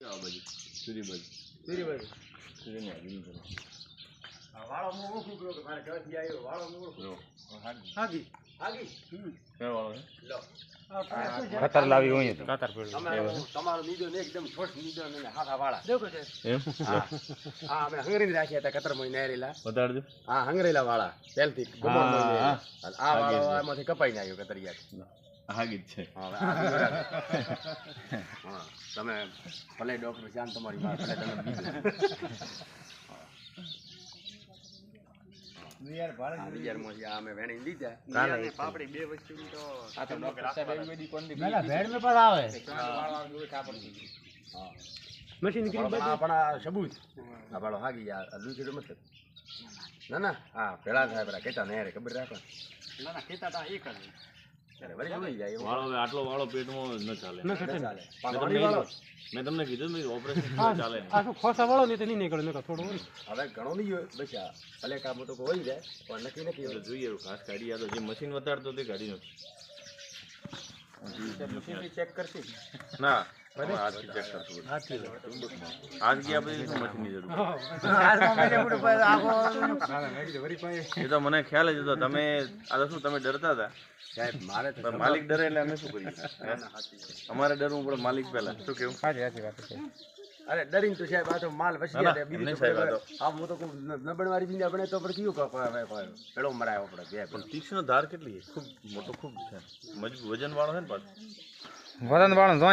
બાજુ. ને વાળો કે મારે ઘરેથી આવ્યો વાળો કયો વાળો લો? કતર લાવી હોય તો. તમારો ને એકદમ છોટ નીદો ને હાથા વાળા. એમ? હા. અમે હંગરીને રાખ્યા હતા કતર મહિને નેરેલા. બતાડજો હા હંગરેલા વાળા. પહેલથી મહિને આ વાળો આમાંથી કપાઈને આવ્યો કતરિયા હાગી જ છે. તમે ભલે ડોક્ટર જાન તમારી વાત ભલે તમે સાહેબ જા ના ના હા. પેલા થાય પેલા કેતા ને ખબર રાખો. ના ના કેતા જાય એવું વાળો હવે આટલો વાળો પેટમાં ન ચાલે. ન ચાલે. મેં પણ તમને વળી. કીધું મેં ઓપરેશન ચાલે નહીં. હવે ઘણો નહીં હોય આ ભલે કામ મોટો હોય જાય પણ નક્કી નથી એટલે જોઈએ એવું ખાસ કાઢી આ જે મશીન વધારતો તે કાઢી મશીન ચેક કરશે. ના. હવે હાથથી ચેક કરશું હાથ ગયા પછી શું મશીનની જરૂર? એ તો મને ખ્યાલ જ હતો તમે આ શું તમે ડરતા હતા? સાહેબ મારે તો પણ માલિક ડરે એટલે અમે શું કરીએ? અમારે ડરવું પડે માલિક પહેલા. શું કેવું? અરે ડરીને તો સાહેબ આ તો માલ વસી ગયા બીજું સાહેબ, આ હું તો નબળવારી બીજા બને તો પણ કયું પેલો મરાયો આપણે પણ તીક્ષ્ણ ધાર કેટલી છે? ખૂબ મોટો ખૂબ છે. મજબૂત વજન વાળો છે ને પાછો? વજન વાળો જોઈ